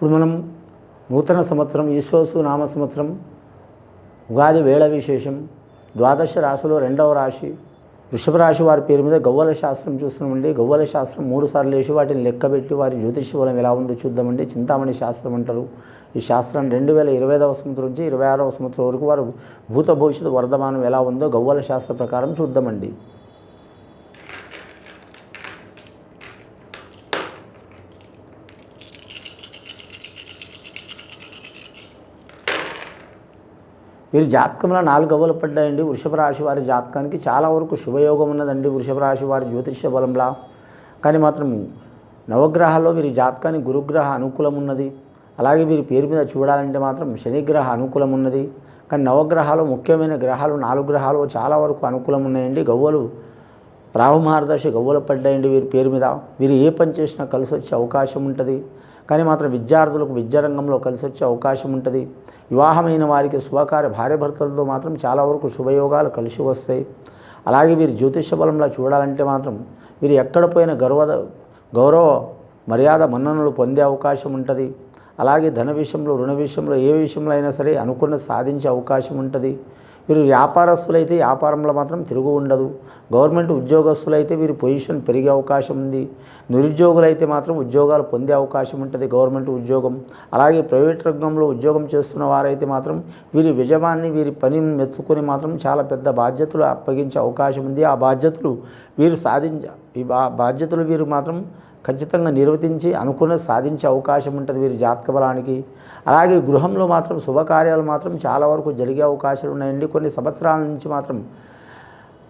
ఇప్పుడు మనం నూతన సంవత్సరం ఈశ్వసు నామ సంవత్సరం ఉగాది వేళ విశేషం ద్వాదశ రాశిలో రెండవ రాశి వృషభ రాశి వారి పేరు మీద గవ్వల శాస్త్రం చూస్తున్నామండి. గవ్వల శాస్త్రం మూడు సార్లు వేసి వాటిని లెక్కబెట్టి వారి జ్యోతిష బలం ఎలా ఉందో చూద్దామండి. చింతామణి శాస్త్రం అంటారు. ఈ శాస్త్రం రెండు వేల ఇరవై ఐదవ సంవత్సరం నుంచి ఇరవై ఆరవ సంవత్సరం వరకు వారు భూత భవిష్యత్తు వర్ధమానం ఎలా ఉందో గవ్వల శాస్త్ర ప్రకారం చూద్దామండి. వీరి జాతకంలో నాలుగు గవ్వలు పడ్డాయండి. వృషభ రాశి వారి జాతకానికి చాలా వరకు శుభయోగం ఉన్నదండి వృషభ రాశి వారి జ్యోతిష్య బలంలా. కానీ మాత్రం నవగ్రహాల్లో వీరి జాతకానికి గురుగ్రహ అనుకూలం ఉన్నది. అలాగే వీరి పేరు మీద చూడాలంటే మాత్రం శనిగ్రహ అనుకూలం ఉన్నది. కానీ నవగ్రహాలు ముఖ్యమైన గ్రహాలు నాలుగు గ్రహాలు చాలా వరకు అనుకూలం ఉన్నాయండి. గవ్వలు రావు మహర్దశ గవ్వలు పడ్డాయండి వీరి పేరు మీద. వీరు ఏ పని చేసినా కలిసి వచ్చే అవకాశం ఉంటుంది. కానీ మాత్రం విద్యార్థులకు విద్యారంగంలో కలిసి వచ్చే అవకాశం ఉంటుంది. వివాహమైన వారికి శుభకార్య భార్యభర్తలతో మాత్రం చాలా వరకు శుభయోగాలు కలిసి వస్తాయి. అలాగే వీరి జ్యోతిష బలంలో చూడాలంటే మాత్రం వీరు ఎక్కడ పోయిన గౌరవ గౌరవ మర్యాద మన్ననలు పొందే అవకాశం ఉంటుంది. అలాగే ధన విషయంలో రుణ విషయంలో ఏ విషయంలో అయినా సరే అనుకున్న సాధించే అవకాశం ఉంటుంది. వీరు వ్యాపారస్తులైతే వ్యాపారంలో మాత్రం తిరుగు ఉండదు. గవర్నమెంట్ ఉద్యోగస్తులైతే వీరి పొజిషన్ పెరిగే అవకాశం ఉంది. నిరుద్యోగులైతే మాత్రం ఉద్యోగాలు పొందే అవకాశం ఉంటుంది గవర్నమెంట్ ఉద్యోగం. అలాగే ప్రైవేట్ రంగంలో ఉద్యోగం చేస్తున్న వారైతే మాత్రం వీరి యజమాన్ని వీరి పని మెచ్చుకొని మాత్రం చాలా పెద్ద బాధ్యతలు అప్పగించే అవకాశం ఉంది. ఆ బాధ్యతలు వీరు సాధించ ఈ బా బాధ్యతలు వీరు మాత్రం ఖచ్చితంగా నిర్వర్తించి అనుకున్న సాధించే అవకాశం ఉంటుంది వీరి జాతక బలానికి. అలాగే గృహంలో మాత్రం శుభకార్యాలు మాత్రం చాలా వరకు జరిగే అవకాశాలు ఉన్నాయండి. కొన్ని సంవత్సరాల నుంచి మాత్రం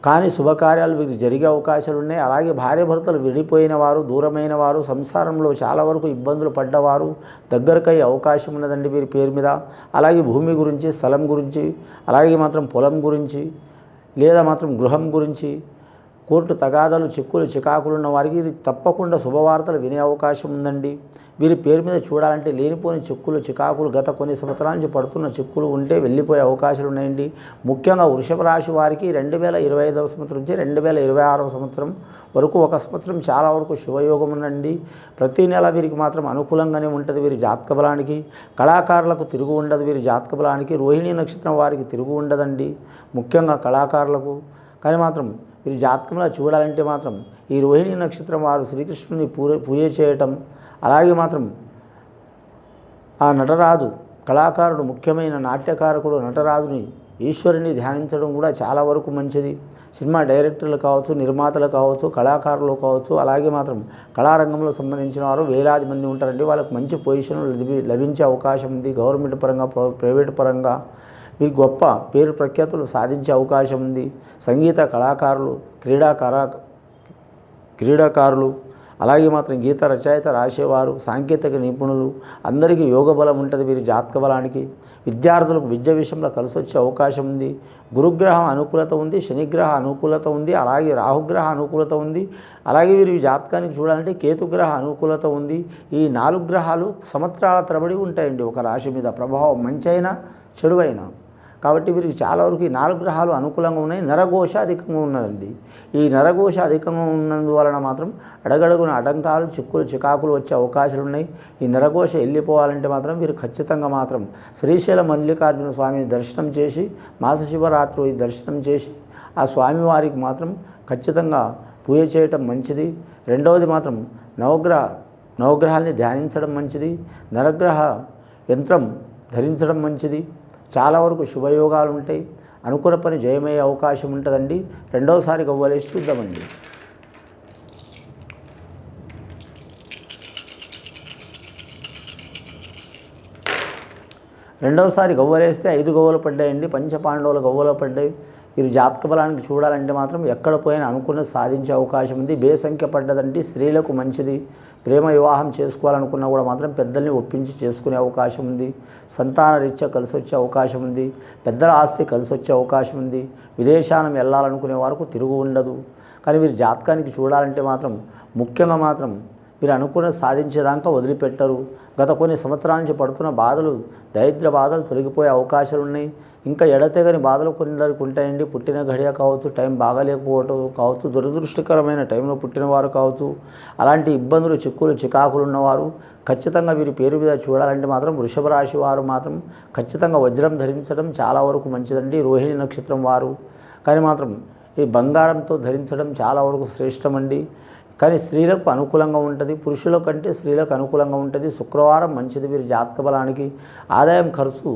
కానీ శుభకార్యాలు వీరికి జరిగే అవకాశాలు ఉన్నాయి. అలాగే భార్యాభర్తలు విడిపోయిన వారు దూరమైన వారు సంసారంలో చాలా వరకు ఇబ్బందులు పడ్డవారు దగ్గరకయ్యే అవకాశం ఉన్నదండి వీరి పేరు మీద. అలాగే భూమి గురించి స్థలం గురించి అలాగే మాత్రం పొలం గురించి లేదా మాత్రం గృహం గురించి కోర్టు తగాదాలు చిక్కులు చికాకులు ఉన్న వారికి తప్పకుండా శుభవార్తలు వినే అవకాశం ఉందండి. వీరి పేరు మీద చూడాలంటే లేనిపోని చిక్కులు చికాకులు గత కొన్ని సంవత్సరాల నుంచి పడుతున్న చిక్కులు ఉంటే వెళ్ళిపోయే అవకాశాలు ఉన్నాయండి. ముఖ్యంగా వృషభ రాశి వారికి రెండు వేల ఇరవై ఐదవ సంవత్సరం నుంచి రెండు వేల ఇరవై ఆరవ సంవత్సరం వరకు ఒక సంవత్సరం చాలా వరకు శుభయోగం ఉందండి. ప్రతి నెల వీరికి మాత్రం అనుకూలంగానే ఉంటుంది వీరి జాతక బలానికి. కళాకారులకు తిరుగు ఉండదు వీరి జాతక బలానికి. రోహిణి నక్షత్రం వారికి తిరుగు ఉండదండి. ముఖ్యంగా కళాకారులకు. కానీ మాత్రం వీరి జాతకంలో చూడాలంటే మాత్రం ఈ రోహిణి నక్షత్రం వారు శ్రీకృష్ణుని పూజ పూజ చేయటం అలాగే మాత్రం ఆ నటరాజు కళాకారుడు ముఖ్యమైన నాట్యకారకుడు నటరాజుని ఈశ్వరుని ధ్యానించడం కూడా చాలా వరకు మంచిది. సినిమా డైరెక్టర్లు కావచ్చు నిర్మాతలు కావచ్చు కళాకారులు కావచ్చు అలాగే మాత్రం కళారంగంలో సంబంధించిన వారు వేలాది మంది ఉంటారండి. వాళ్ళకి మంచి పొజిషన్లు లభి లభించే అవకాశం ఉంది. గవర్నమెంట్ పరంగా ప్ర- ప్రైవేట్ పరంగా. మీరు గొప్ప పేరు ప్రఖ్యాతులు సాధించే అవకాశం ఉంది. సంగీత కళాకారులు క్రీడాకార క్రీడాకారులు అలాగే మాత్రం గీత రచయిత రాసేవారు సాంకేతిక నిపుణులు అందరికీ యోగ బలం ఉంటుంది వీరి జాతక బలానికి. విద్యార్థులకు విద్య విషయంలో కలిసి వచ్చే అవకాశం ఉంది. గురుగ్రహం అనుకూలత ఉంది శనిగ్రహ అనుకూలత ఉంది అలాగే రాహుగ్రహ అనుకూలత ఉంది. అలాగే వీరి జాతకానికి చూడాలంటే కేతుగ్రహ అనుకూలత ఉంది. ఈ నాలుగు గ్రహాలు సంవత్సరాల తరబడి ఉంటాయండి. ఒక రాశి మీద ప్రభావం మంచైనా చెడువైనా. కాబట్టి వీరికి చాలా వరకు ఈ నాలుగు గ్రహాలు అనుకూలంగా ఉన్నాయి. నరఘోష అధికంగా ఉన్నదండి. ఈ నరఘోష అధికంగా ఉన్నందువలన మాత్రం అడగడుగున అడంకాలు చిక్కులు చికాకులు వచ్చే అవకాశాలు ఉన్నాయి. ఈ నరఘోష వెళ్ళిపోవాలంటే మాత్రం వీరు ఖచ్చితంగా మాత్రం శ్రీశైల మల్లికార్జున స్వామిని దర్శనం చేసి మాస శివరాత్రి దర్శనం చేసి ఆ స్వామివారికి మాత్రం ఖచ్చితంగా పూజ చేయటం మంచిది. రెండవది మాత్రం నవగ్రహ నవగ్రహాల్ని ధ్యానించడం మంచిది. నరగ్రహ యంత్రం ధరించడం మంచిది. చాలా వరకు శుభయోగాలు ఉంటాయి. అనుకున్న పని జయమయ్యే అవకాశం ఉంటుందండి. రెండవసారి గవ్వలేసి చూద్దామండి. రెండవసారి గవ్వలేస్తే ఐదు గవ్వలు పడ్డాయండి. పంచపాండవులు గవ్వలు పడ్డాయి. వీరి జాతక బలానికి చూడాలంటే మాత్రం ఎక్కడ పోయినా అనుకున్న సాధించే అవకాశం ఉంది. బే సంఖ్య పడ్డదంటే స్త్రీలకు మంచిది. ప్రేమ వివాహం చేసుకోవాలనుకున్నా కూడా మాత్రం పెద్దల్ని ఒప్పించి చేసుకునే అవకాశం ఉంది. సంతాన రీత్యా కలిసి వచ్చే అవకాశం ఉంది. పెద్దల ఆస్తి కలిసి వచ్చే అవకాశం ఉంది. విదేశానం వెళ్ళాలనుకునే వరకు తిరుగు ఉండదు. కానీ వీరు జాతకానికి చూడాలంటే మాత్రం ముఖ్యంగా మాత్రం మీరు అనుకున్న సాధించేదాకా వదిలిపెట్టరు. గత కొన్ని సంవత్సరాల నుంచి పడుతున్న బాధలు దరిద్ర బాధలు తొలగిపోయే అవకాశాలు ఉన్నాయి. ఇంకా ఎడతెగని బాధలు కొందరికి ఉంటాయండి. పుట్టిన గడియ కావచ్చు టైం బాగాలేకపోవటం కావచ్చు దురదృష్టకరమైన టైంలో పుట్టిన వారు కావచ్చు. అలాంటి ఇబ్బందులు చిక్కులు చికాకులు ఉన్నవారు ఖచ్చితంగా వీరి పేరు మీద చూడాలంటే మాత్రం వృషభ రాశి వారు మాత్రం ఖచ్చితంగా వజ్రం ధరించడం చాలా వరకు మంచిదండి. రోహిణి నక్షత్రం వారు. కానీ మాత్రం ఈ బంగారంతో ధరించడం చాలా వరకు శ్రేష్టమండి. కానీ స్త్రీలకు అనుకూలంగా ఉంటుంది పురుషుల కంటే స్త్రీలకు అనుకూలంగా ఉంటుంది. శుక్రవారం మంచిది వీరి జాతక బలానికి ఆదాయం ఖర్చు.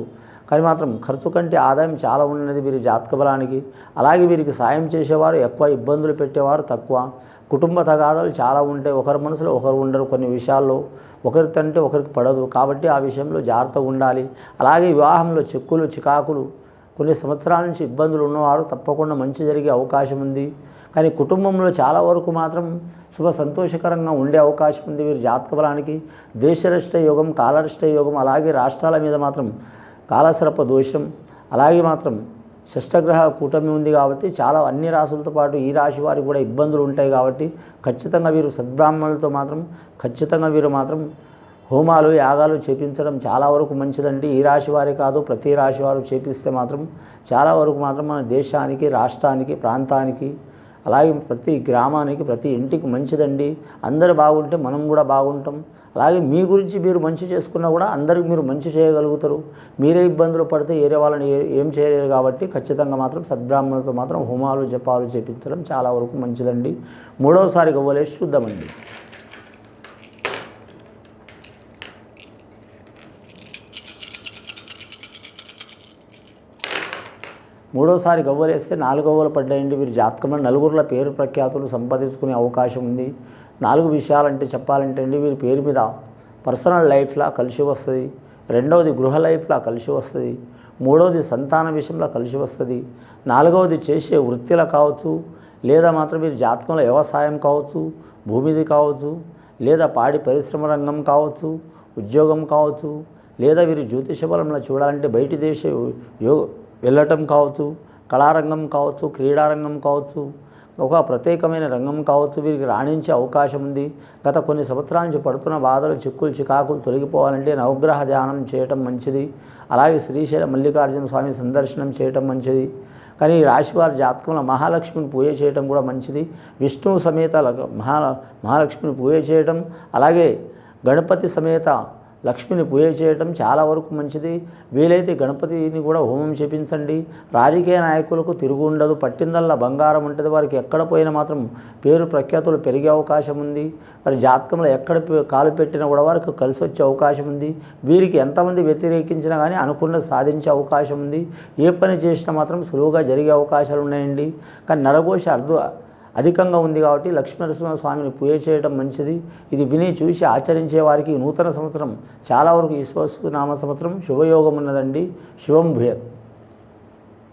కానీ మాత్రం ఖర్చు కంటే ఆదాయం చాలా ఉన్నది వీరి జాతక బలానికి. అలాగే వీరికి సాయం చేసేవారు ఎక్కువ ఇబ్బందులు పెట్టేవారు తక్కువ. కుటుంబ తగాదాలు చాలా ఉంటాయి. ఒకరి మనసులో ఒకరు ఉండరు కొన్ని విషయాల్లో. ఒకరి తంటే ఒకరికి పడదు. కాబట్టి ఆ విషయంలో జాగ్రత్తగా ఉండాలి. అలాగే వివాహంలో చిక్కులు చికాకులు కొన్ని సంవత్సరాల నుంచి ఇబ్బందులు ఉన్నవారు తప్పకుండా మంచి జరిగే అవకాశం ఉంది. కానీ కుటుంబంలో చాలా వరకు మాత్రం శుభ సంతోషకరంగా ఉండే అవకాశం ఉంది వీరి జాతక బలానికి. దేశరష్ట యోగం కాలరిష్ట యోగం అలాగే రాష్ట్రాల మీద మాత్రం కాలసర్ప దోషం అలాగే మాత్రం షష్టగ్రహ కూటమి ఉంది కాబట్టి చాలా అన్ని రాసులతో పాటు ఈ రాశి వారికి కూడా ఇబ్బందులు ఉంటాయి కాబట్టి ఖచ్చితంగా వీరు సద్బ్రాహ్మణులతో మాత్రం ఖచ్చితంగా వీరు మాత్రం హోమాలు యాగాలు చేపించడం చాలా వరకు మంచిదండి. ఈ రాశి వారి కాదు ప్రతి రాశి వారు చేపిస్తే మాత్రం చాలా వరకు మాత్రం మన దేశానికి రాష్ట్రానికి ప్రాంతానికి అలాగే ప్రతి గ్రామానికి ప్రతి ఇంటికి మంచిదండి. అందరు బాగుంటే మనం కూడా బాగుంటాం. అలాగే మీ గురించి మీరు మంచి చేసుకున్నా కూడా అందరికి మీరు మంచి చేయగలుగుతారు. మీరే ఇబ్బందులు పడితే ఏరే వాళ్ళని ఏం చేయలేరు కాబట్టి ఖచ్చితంగా మాత్రం సద్బ్రాహ్మణులతో మాత్రం హోమాలు జపాలు చేపించడం చాలా వరకు మంచిదండి. మూడవసారి గవ్వలేసి చూద్దామండి. మూడోసారి గవ్వలేస్తే నాలుగు గవ్వలు పడ్డాయండి. వీరి జాతకంలో నలుగురుల పేరు ప్రఖ్యాతులు సంపాదించుకునే అవకాశం ఉంది. నాలుగు విషయాలంటే చెప్పాలంటే అండి వీరి పేరు మీద పర్సనల్ లైఫ్లా కలిసి వస్తుంది. రెండవది గృహ లైఫ్లా కలిసి వస్తుంది. మూడవది సంతాన విషయంలో కలిసి వస్తుంది. నాలుగవది చేసే వృత్తిలో కావచ్చు లేదా మాత్రం వీరి జాతకంలో వ్యవసాయం కావచ్చు భూమిది కావచ్చు లేదా పాడి పరిశ్రమ రంగం కావచ్చు ఉద్యోగం కావచ్చు లేదా వీరు జ్యోతిష బలంలో చూడాలంటే బయటి దేశ యో వెళ్ళటం కావచ్చు కళారంగం కావచ్చు క్రీడారంగం కావచ్చు ఒక ప్రత్యేకమైన రంగం కావచ్చు వీరికి రాణించే అవకాశం ఉంది. గత కొన్ని సంవత్సరాల నుంచి పడుతున్న బాధలు చిక్కులు చికాకులు తొలగిపోవాలంటే నవగ్రహ ధ్యానం చేయటం మంచిది. అలాగే శ్రీశైల మల్లికార్జున స్వామి సందర్శనం చేయటం మంచిది. కానీ ఈ రాశివారి జాతకంలో మహాలక్ష్మిని పూజ చేయటం కూడా మంచిది. విష్ణువు సమేత మహా మహాలక్ష్మిని పూజ చేయటం అలాగే గణపతి సమేత లక్ష్మిని పూజ చేయటం చాలా వరకు మంచిది. వీలైతే గణపతిని కూడా హోమం చేపించండి. రాజకీయ నాయకులకు తిరుగు ఉండదు. పట్టిందల్లా బంగారం ఉంటుంది. వారికి ఎక్కడ పోయినా మాత్రం పేరు ప్రఖ్యాతులు పెరిగే అవకాశం ఉంది. మరి జాతకంలో ఎక్కడ కాలు పెట్టినా కూడా వారికి కలిసి వచ్చే అవకాశం ఉంది. వీరికి ఎంతమంది వ్యతిరేకించినా కానీ అనుకున్నది సాధించే అవకాశం ఉంది. ఏ పని చేసినా మాత్రం సులువుగా జరిగే అవకాశాలు ఉన్నాయండి. కానీ నరఘోష అర్ధ అధికంగా ఉంది కాబట్టి లక్ష్మీనరసింహ స్వామిని పూజ చేయడం మంచిది. ఇది విని చూసి ఆచరించే వారికి నూతన సంవత్సరం చాలా వరకు ఈ నామ సంవత్సరం శుభయోగం ఉన్నదండి. శుభం భూయత్.